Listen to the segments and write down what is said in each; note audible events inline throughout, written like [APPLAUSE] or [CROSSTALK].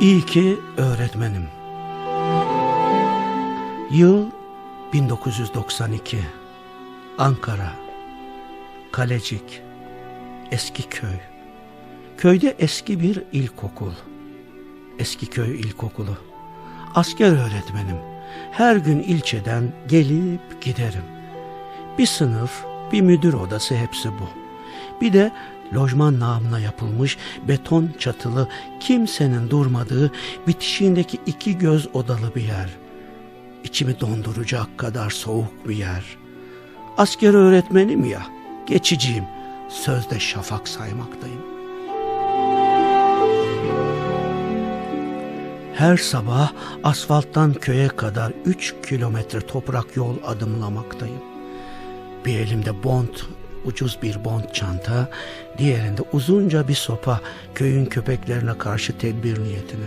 İyi ki öğretmenim. Yıl 1992. Ankara. Kalecik. Eski köy. Köyde eski bir ilkokul. Eski köy ilkokulu. Asker öğretmenim. Her gün ilçeden gelip giderim. Bir sınıf, bir müdür odası hepsi bu. Bir de lojman namına yapılmış beton çatılı kimsenin durmadığı bitişiğindeki iki göz odalı bir yer. İçimi donduracak kadar soğuk bir yer. Asker öğretmenim ya, geçiciyim. Sözde şafak saymaktayım. Her sabah asfalttan köye kadar üç kilometre toprak yol adımlamaktayım. Bir elimde bont, ucuz bir bont çanta, diğerinde uzunca bir sopa köyün köpeklerine karşı tedbir niyetine.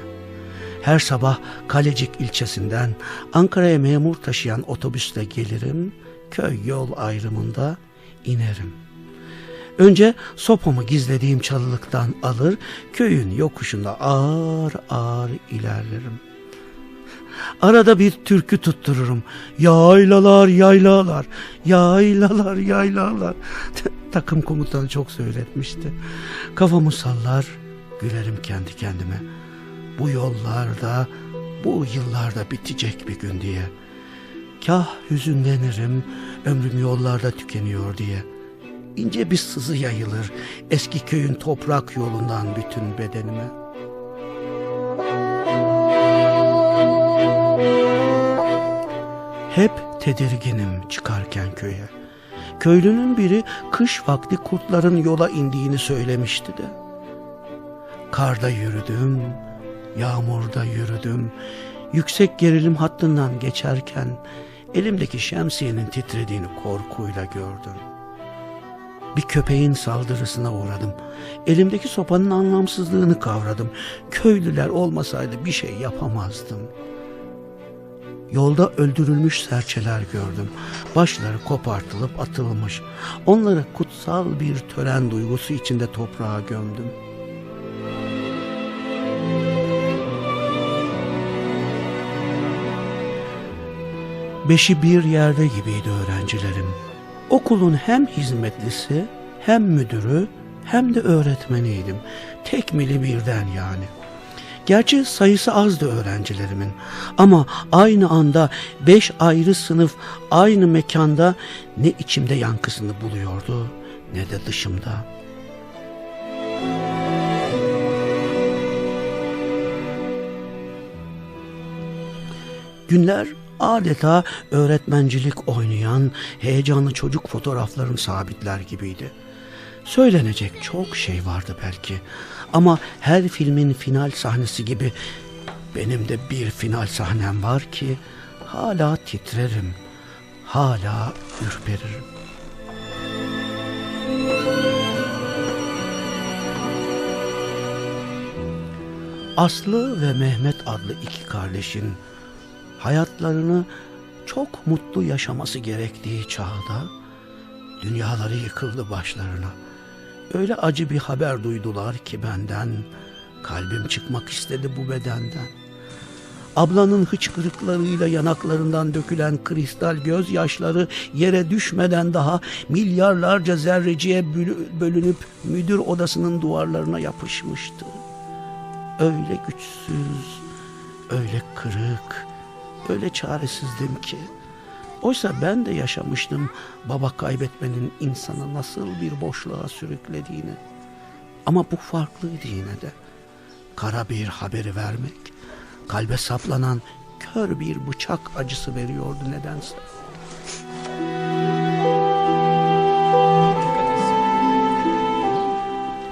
Her sabah Kalecik ilçesinden Ankara'ya memur taşıyan otobüsle gelirim, köy yol ayrımında inerim. Önce sopamı gizlediğim çalılıktan alır, köyün yokuşunda ağır ağır ilerlerim. Arada bir türkü tuttururum. Yaylalar yaylalar, yaylalar yaylalar. [LAUGHS] Takım komutanı çok söyletmişti. Kafamı sallar, gülerim kendi kendime. Bu yollarda, bu yıllarda bitecek bir gün diye. Kah hüzünlenirim, ömrüm yollarda tükeniyor diye. İnce bir sızı yayılır eski köyün toprak yolundan bütün bedenime. Hep tedirginim çıkarken köye. Köylünün biri kış vakti kurtların yola indiğini söylemişti de. Karda yürüdüm, yağmurda yürüdüm. Yüksek gerilim hattından geçerken elimdeki şemsiyenin titrediğini korkuyla gördüm. Bir köpeğin saldırısına uğradım. Elimdeki sopanın anlamsızlığını kavradım. Köylüler olmasaydı bir şey yapamazdım. Yolda öldürülmüş serçeler gördüm. Başları kopartılıp atılmış. Onları kutsal bir tören duygusu içinde toprağa gömdüm. Beşi bir yerde gibiydi öğrencilerim. Okulun hem hizmetlisi, hem müdürü, hem de öğretmeniydim. Tekmili birden yani. Gerçi sayısı azdı öğrencilerimin. Ama aynı anda beş ayrı sınıf aynı mekanda ne içimde yankısını buluyordu ne de dışımda. Günler adeta öğretmencilik oynayan heyecanlı çocuk fotoğraflarım sabitler gibiydi. Söylenecek çok şey vardı belki ama her filmin final sahnesi gibi benim de bir final sahnem var ki hala titrerim, hala ürperirim. Aslı ve Mehmet adlı iki kardeşin hayatlarını çok mutlu yaşaması gerektiği çağda dünyaları yıkıldı başlarına. Öyle acı bir haber duydular ki benden, kalbim çıkmak istedi bu bedenden. Ablanın hıçkırıklarıyla yanaklarından dökülen kristal gözyaşları yere düşmeden daha milyarlarca zerreciye bölünüp müdür odasının duvarlarına yapışmıştı. Öyle güçsüz, öyle kırık, öyle çaresizdim ki. Oysa ben de yaşamıştım baba kaybetmenin insanı nasıl bir boşluğa sürüklediğini. Ama bu farklıydı yine de. Kara bir haberi vermek, kalbe saplanan kör bir bıçak acısı veriyordu nedense.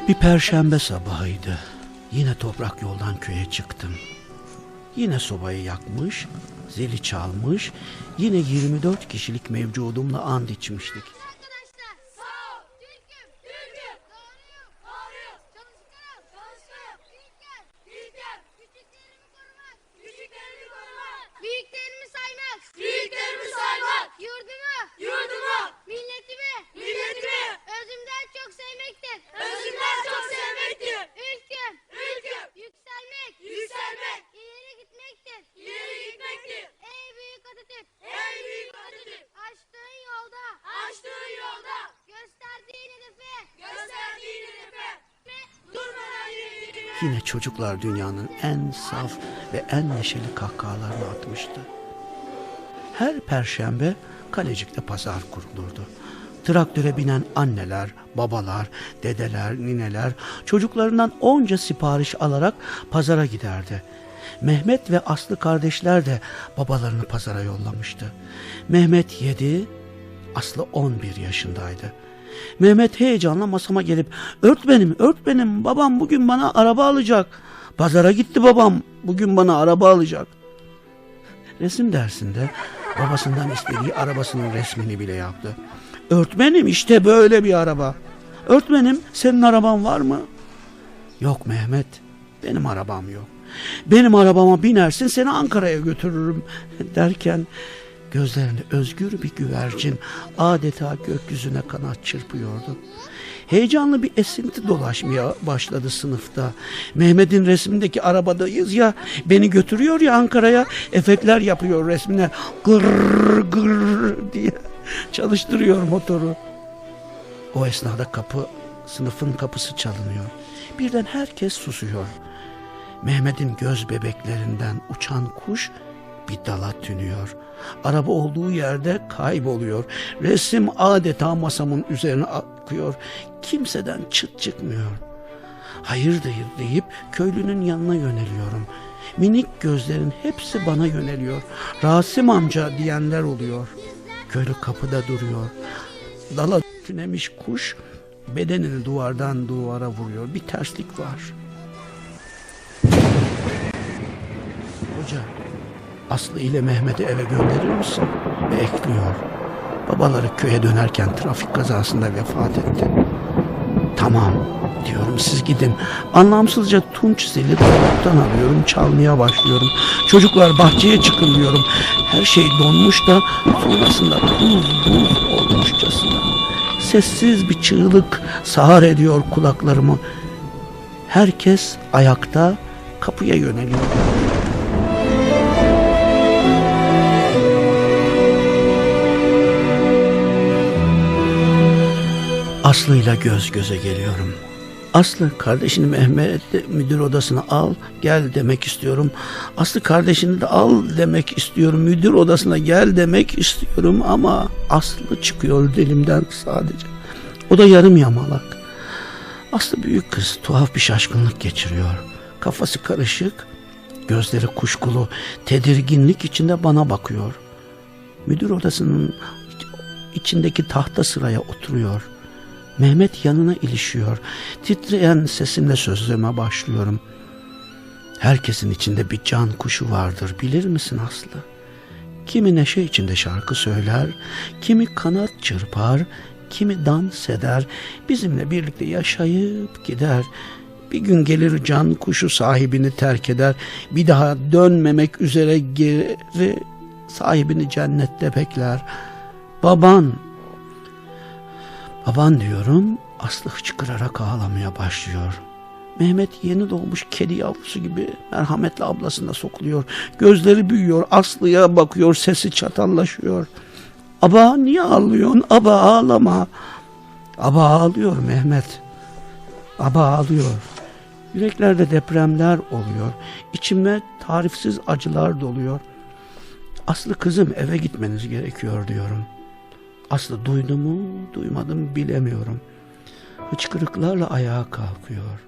Bir perşembe sabahıydı. Yine toprak yoldan köye çıktım. Yine sobayı yakmış, zili çalmış, yine 24 kişilik mevcudumla and içmiştik. Yine çocuklar dünyanın en saf ve en neşeli kahkahalarını atmıştı. Her perşembe Kalecik'te pazar kurulurdu. Traktöre binen anneler, babalar, dedeler, nineler çocuklarından onca sipariş alarak pazara giderdi. Mehmet ve Aslı kardeşler de babalarını pazara yollamıştı. Mehmet 7, Aslı 11 yaşındaydı. Mehmet heyecanla masama gelip öğretmenim öğretmenim babam bugün bana araba alacak. Pazara gitti babam bugün bana araba alacak. Resim dersinde babasından istediği arabasının resmini bile yaptı. Öğretmenim işte böyle bir araba. Öğretmenim senin araban var mı? Yok Mehmet benim arabam yok. Benim arabama binersin seni Ankara'ya götürürüm derken gözlerinde özgür bir güvercin adeta gökyüzüne kanat çırpıyordu. Heyecanlı bir esinti dolaşmaya başladı sınıfta. Mehmet'in resmindeki arabadayız ya beni götürüyor ya Ankara'ya efektler yapıyor resmine gır gır diye çalıştırıyor motoru. O esnada kapı sınıfın kapısı çalınıyor. Birden herkes susuyor. Mehmet'in göz bebeklerinden uçan kuş bir dala tünüyor. Araba olduğu yerde kayboluyor. Resim adeta masamın üzerine akıyor. Kimseden çıt çıkmıyor. Hayırdır deyip köylünün yanına yöneliyorum. Minik gözlerin hepsi bana yöneliyor. Rasim amca diyenler oluyor. Köylü kapıda duruyor. Dala tünemiş kuş bedenini duvardan duvara vuruyor. Bir terslik var. Hoca, Aslı ile Mehmet'i eve gönderir misin? Ve ekliyor. Babaları köye dönerken trafik kazasında vefat etti. Tamam diyorum siz gidin. Anlamsızca tunç zili dolaptan alıyorum çalmaya başlıyorum. Çocuklar bahçeye çıkın diyorum. Her şey donmuş da sonrasında buz buz olmuşçasına. Sessiz bir çığlık sağır ediyor kulaklarımı. Herkes ayakta kapıya yöneliyor. Aslı'yla göz göze geliyorum. Aslı kardeşini Mehmet'i müdür odasına al gel demek istiyorum. Aslı kardeşini de al demek istiyorum. Müdür odasına gel demek istiyorum ama Aslı çıkıyor dilimden sadece. O da yarım yamalak. Aslı büyük kız tuhaf bir şaşkınlık geçiriyor. Kafası karışık, gözleri kuşkulu, tedirginlik içinde bana bakıyor. Müdür odasının içindeki tahta sıraya oturuyor. Mehmet yanına ilişiyor. Titreyen sesimle sözlerime başlıyorum. Herkesin içinde bir can kuşu vardır bilir misin Aslı? Kimi neşe içinde şarkı söyler, kimi kanat çırpar, kimi dans eder, bizimle birlikte yaşayıp gider. Bir gün gelir can kuşu sahibini terk eder, bir daha dönmemek üzere geri sahibini cennette bekler. Baban Baban diyorum Aslı hıçkırarak ağlamaya başlıyor. Mehmet yeni doğmuş kedi yavrusu gibi merhametli ablasına sokuluyor. Gözleri büyüyor, Aslı'ya bakıyor, sesi çatallaşıyor. Aba niye ağlıyorsun? Aba ağlama. Aba ağlıyor Mehmet. Aba ağlıyor. Yüreklerde depremler oluyor. İçime tarifsiz acılar doluyor. Aslı kızım eve gitmeniz gerekiyor diyorum. Aslı duydu mu, duymadı mı bilemiyorum. Hıçkırıklarla ayağa kalkıyor.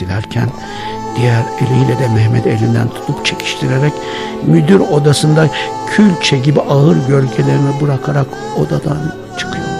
Silerken diğer eliyle de Mehmet elinden tutup çekiştirerek müdür odasında külçe gibi ağır gölgelerini bırakarak odadan çıkıyorlar.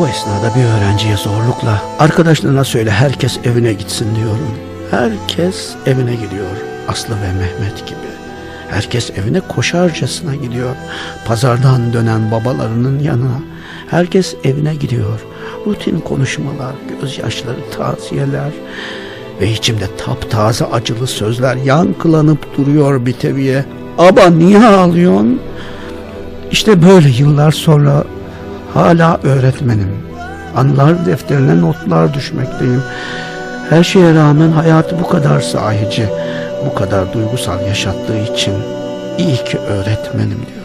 O esnada bir öğrenciye zorlukla arkadaşlarına söyle herkes evine gitsin diyorum. Herkes evine gidiyor Aslı ve Mehmet gibi. Herkes evine koşarcasına gidiyor. Pazardan dönen babalarının yanına. Herkes evine gidiyor. Rutin konuşmalar, gözyaşları, taziyeler. ve içimde taptaze acılı sözler yankılanıp duruyor bir teviye. Aba niye ağlıyorsun? İşte böyle yıllar sonra hala öğretmenim. Anılar defterine notlar düşmekteyim. Her şeye rağmen hayatı bu kadar sahici, bu kadar duygusal yaşattığı için iyi ki öğretmenim diyor.